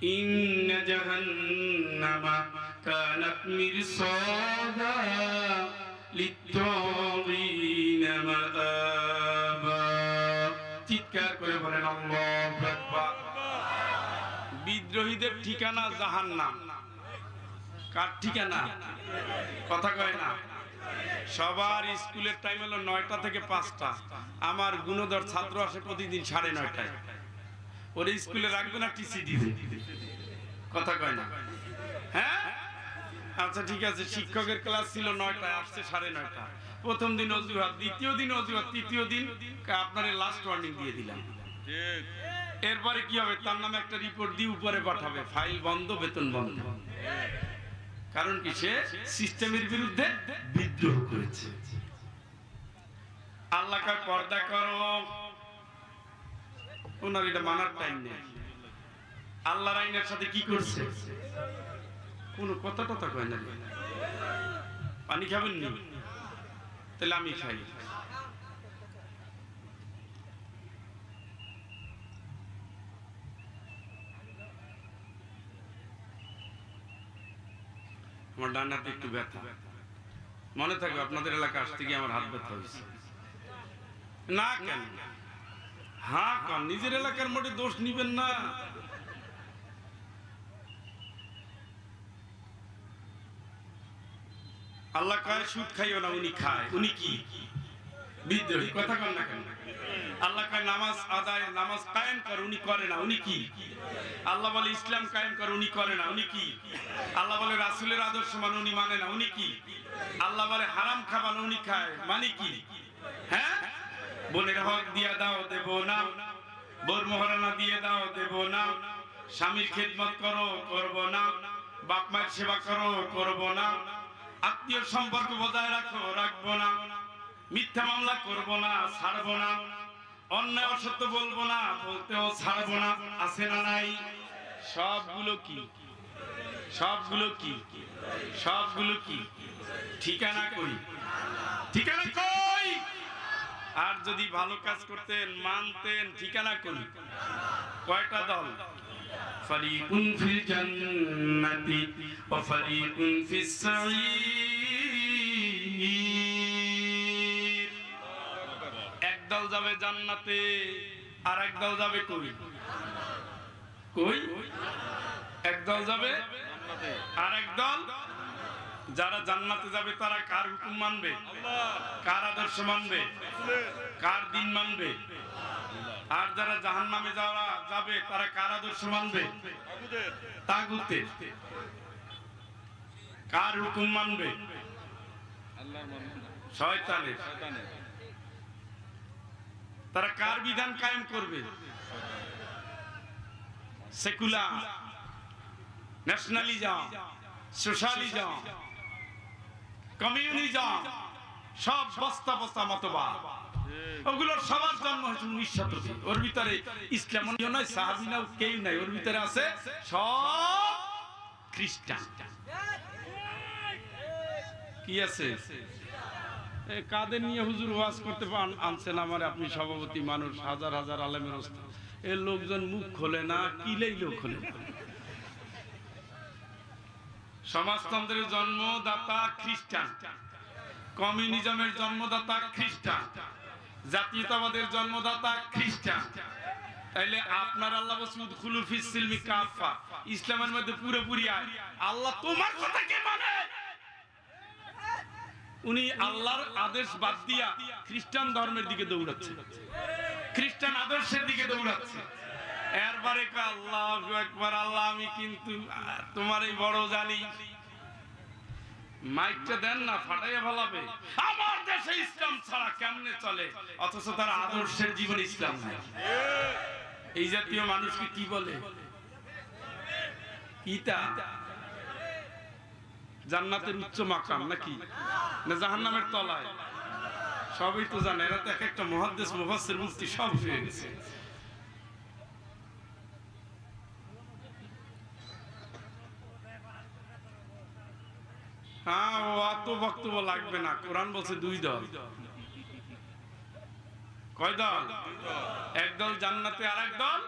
إن جهنم كانت مرصادا للطاغين مآبا চিৎকার করে বলেন আল্লাহু আকবার বিদ্রোহীদের ঠিকানা জাহান্নাম কার ঠিকানা কথা কয় না সবার স্কুলের টাইম হলো নয়টা থেকে পাঁচটা আমার গুণধর ছাত্র আসে প্রতিদিন সাড়ে নয়টায় ওরে স্কুলে রাখবে না টিসি দিবে কথা কয় না। হ্যাঁ? আচ্ছা ঠিক আছে, শিক্ষকের ক্লাস ছিল নয়টায়, আসছে সাড়ে নয়টা। প্রথম দিন অজুহাত, দ্বিতীয় দিন অজুহাত, তৃতীয় দিন আপনার লাস্ট ওয়ার্নিং দিয়ে দিলাম। এরপরে কি হবে? তার নামে একটা রিপোর্ট দিয়ে উপরে পাঠাবে। ফাইল বন্ধ, বেতন বন্ধ। কারণ কি? সে সিস্টেমের বিরুদ্ধে বিদ্রোহ করেছে। আল্লাহ পর্দা করো। ওনার এটা মানার টাইম নেই। আল্লাহর আইনের সাথে কি করছে? কোনো কথা টথা কয় না পানি খাবেন নি? তাহলে আমি খাই। আমার ডান একটু ব্যথা। মনে থাকবে আপনাদের এলাকা আসতে গিয়ে আমার হাত ব্যথা হয়েছে। না কেন? হ্যাঁ কান, নিজের এলাকার মোটে দোষ নিবেন না। আল্লাহ কয়, সুদ খাইও না, উনি খায়। উনি কি? বিদ্রোহী, কথা কন না কেন? আল্লাহ কয়, নামাজ আদায়, নামাজ কায়েম কর, উনি করে না, উনি কি? আল্লাহ বলে, ইসলাম কায়েম কর, উনি করে না, উনি কি? আল্লাহ বলে, রাসূলের আদর্শ মানে উনি মানে না, উনি কি? আল্লাহ বলে, হারাম খাবার উনি খায় মানে কি? হ্যাঁ? বোনের হক দিয়া দাও, দেব না। বোর মহারানা দিয়ে দাও, দেব না। স্বামীর খেদমত করো, করব না। বাপ মায়ের সেবা করো, করব না। আত্মীয় সম্পর্ক বজায় রাখো, রাখব না। মিথ্যা মামলা করব না, ছাড়বো না। অন্যায় অসত্য বলব না, বলতেও ছাড়বো না। আছে না নাই? সবগুলো কি? সবগুলো কি? সবগুলো কি? ঠিকানা করি ঠিকানা আর যদি ভালো কাজ করতেন, মানতেন, ঠিকানা কই কয়টা দল? ফারিকুন ফিল জান্নাতি ওয়া ফারিকুন ফিস সাঈর একদল যাবে জান্নাতে আর একদল যাবে কই? কই? একদল যাবে? আর একদল যারা জান্নাতে যাবে, তারা কার হুকুম মানবে? কার আদর্শ মানবে? কার দিন মানবে? আর যারা জাহান নামে যাওয়া যাবে, তারা কার আদর্শ মানবে? তাগুতে। কার হুকুম মানবে? শয়তানের। তারা কার বিধান কায়েম করবে? Secular, nationalism, socialism. কমিউনিজম, সব বস্তা বস্তা মতবাদ। ওগুলোর সবার জন্ম হয়েছে উনিশ শতকে ওর ভিতরে ইসলাম নয় সাহাবিনাও কেউ নাই। ওর ভিতরে আছে সব খ্রিস্টান। কি আছে? কাদের নিয়ে হুজুর ওয়াজ করতে আনছেন আমার আপনি সভাপতি মানুষ, হাজার হাজার আলেমের ওস্তাদ। এ, লোকজন মুখ খোলে না কিলেই লোক খোলে? না সমাজতন্ত্রের জন্মদাতা খ্রিস্টান। কমিউনিজমের জন্মদাতা খ্রিস্টান। জাতীয়তাবাদের জন্মদাতা খ্রিস্টান। তাইলে আপনার আল্লাহ বসুদ খুলুফিস সিলমি কাফা ইসলামের মধ্যে পুরোপুরি আল্লাহ তোমার কথা কে মানে? উনি আল্লাহর আদেশ বাদ দিয়া খ্রিস্টান ধর্মের দিকে দৌড়াচ্ছে। খ্রিস্টান আদর্শের দিকে দৌড়াচ্ছে। এরপরে আল্লাহু আকবার, আল্লাহ, আমি কিন্তু তোমার এই বড় জানি। মাইকটা দেন না, ফাটাইয়া ফেলাবে। আমার দেশে ইসলাম ছাড়া কেমনে চলে? অথচ তার আদর্শের জীবন ইসলাম নাই। এই জাতীয় মানুষকে কি বলে? কিতা জান্নাতের উচ্চ মাকাম নাকি? না, জাহান্নামের তলায়। সবই তো জানে, এরা তো এক একটা মহাদ্দেশ, মুফাসসির, মুফতি, সব হয়ে গেছে। হ্যাঁ ও অত বক্তব্য লাগবে না। কোরআন বলছে দুই দল। কয় দল? এক জান্নাতে আর এক দল?